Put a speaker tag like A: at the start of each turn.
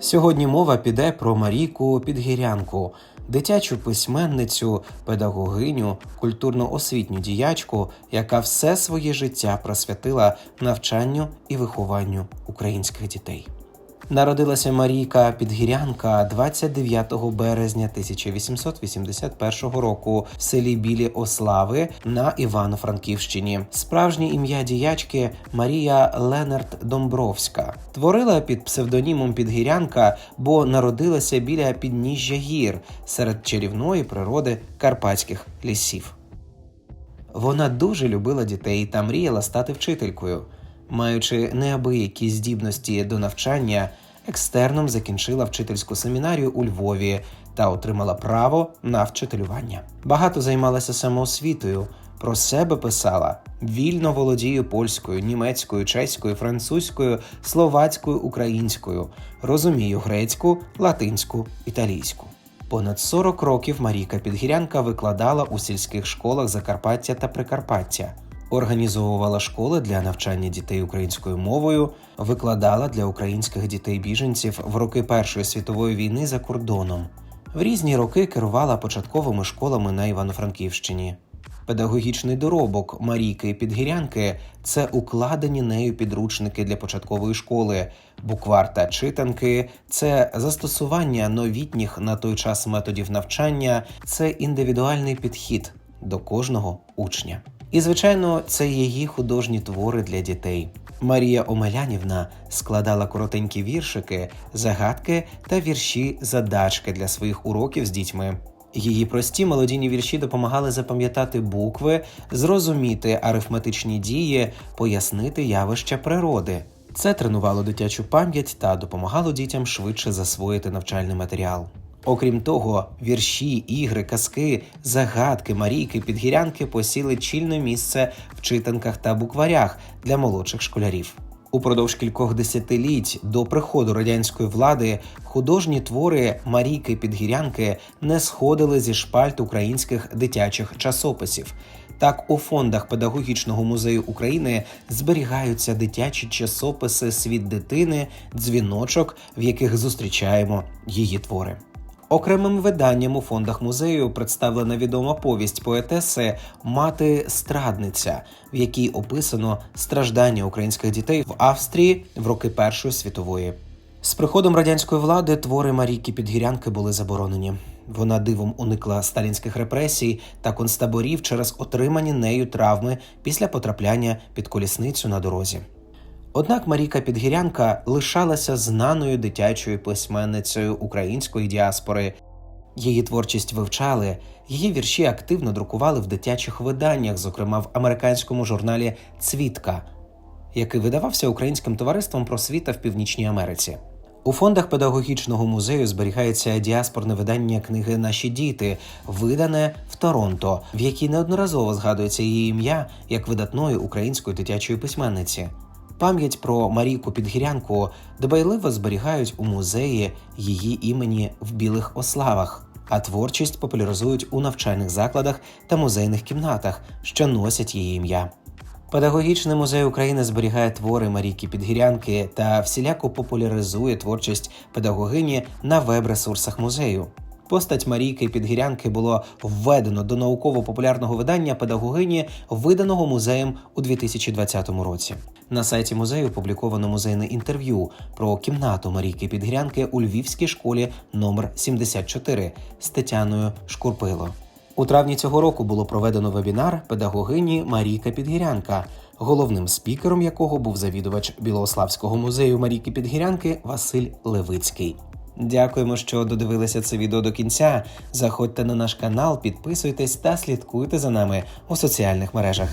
A: Сьогодні мова піде про Марійку Підгірянку, дитячу письменницю, педагогиню, культурно-освітню діячку, яка все своє життя присвятила навчанню і вихованню українських дітей. Народилася Марійка Підгірянка 29 березня 1881 року в селі Білі Ослави на Івано-Франківщині. Справжнє ім'я діячки Марія Ленард Домбровська. Творила під псевдонімом Підгірянка, бо народилася біля підніжжя гір серед чарівної природи карпатських лісів. Вона дуже любила дітей та мріяла стати вчителькою. Маючи неабиякі здібності до навчання, екстерном закінчила вчительську семінарію у Львові та отримала право на вчителювання. Багато займалася самоосвітою. Про себе писала вільно володію польською, німецькою, чеською, французькою, словацькою, українською, розумію грецьку, латинську, італійську. Понад 40 років Марійка Підгірянка викладала у сільських школах Закарпаття та Прикарпаття, організовувала школи для навчання дітей українською мовою, викладала для українських дітей-біженців в роки Першої світової війни за кордоном. В різні роки керувала початковими школами на Івано-Франківщині. Педагогічний доробок Марійки Підгірянки це укладені нею підручники для початкової школи, буквар та читанки, це застосування новітніх на той час методів навчання, це індивідуальний підхід до кожного учня. І, звичайно, це її художні твори для дітей. Марія Омелянівна складала коротенькі віршики, загадки та вірші задачки для своїх уроків з дітьми. Її прості мелодійні вірші допомагали запам'ятати букви, зрозуміти арифметичні дії, пояснити явища природи. Це тренувало дитячу пам'ять та допомагало дітям швидше засвоїти навчальний матеріал. Окрім того, вірші, ігри, казки, загадки, марійки, підгірянки посіли чільне місце в читанках та букварях для молодших школярів. Упродовж кількох десятиліть до приходу радянської влади художні твори Марійки Підгірянки не сходили зі шпальт українських дитячих часописів. Так, у фондах педагогічного музею України зберігаються дитячі часописи Світ дитини, дзвіночок, в яких зустрічаємо її твори. Окремим виданням у фондах музею представлена відома повість поетеси Мати Страдниця, в якій описано страждання українських дітей в Австрії в роки Першої світової. З приходом радянської влади твори Марійки Підгірянки були заборонені. Вона дивом уникла сталінських репресій та концтаборів через отримані нею травми після потрапляння під колісницю на дорозі. Однак Марійка Підгірянка лишалася знаною дитячою письменницею української діаспори. Її творчість вивчали, її вірші активно друкували в дитячих виданнях, зокрема в американському журналі Цвітка, який видавався українським товариством просвіта в Північній Америці. У фондах педагогічного музею зберігається діаспорне видання книги Наші діти, видане в Торонто, в якій неодноразово згадується її ім'я як видатної української дитячої письменниці. Пам'ять про Марійку Підгірянку дбайливо зберігають у музеї її імені в Білих Ославах, а творчість популяризують у навчальних закладах та музейних кімнатах, що носять її ім'я. Педагогічний музей України зберігає твори Марійки Підгірянки та всіляко популяризує творчість педагогині на веб-ресурсах музею. Постать Марійки Підгірянки було введено до науково-популярного видання педагогині, виданого музеєм у 2020 році. На сайті музею опубліковано музейне інтерв'ю про кімнату Марійки Підгірянки у Львівській школі номер 74 з Тетяною Шкурпило. У травні цього року було проведено вебінар педагогині Марійка Підгірянка, головним спікером якого був завідувач Білославського музею Марійки Підгірянки Василь Левицький. Дякуємо, що додивилися це відео до кінця. Заходьте на наш канал, підписуйтесь та слідкуйте за нами у соціальних мережах.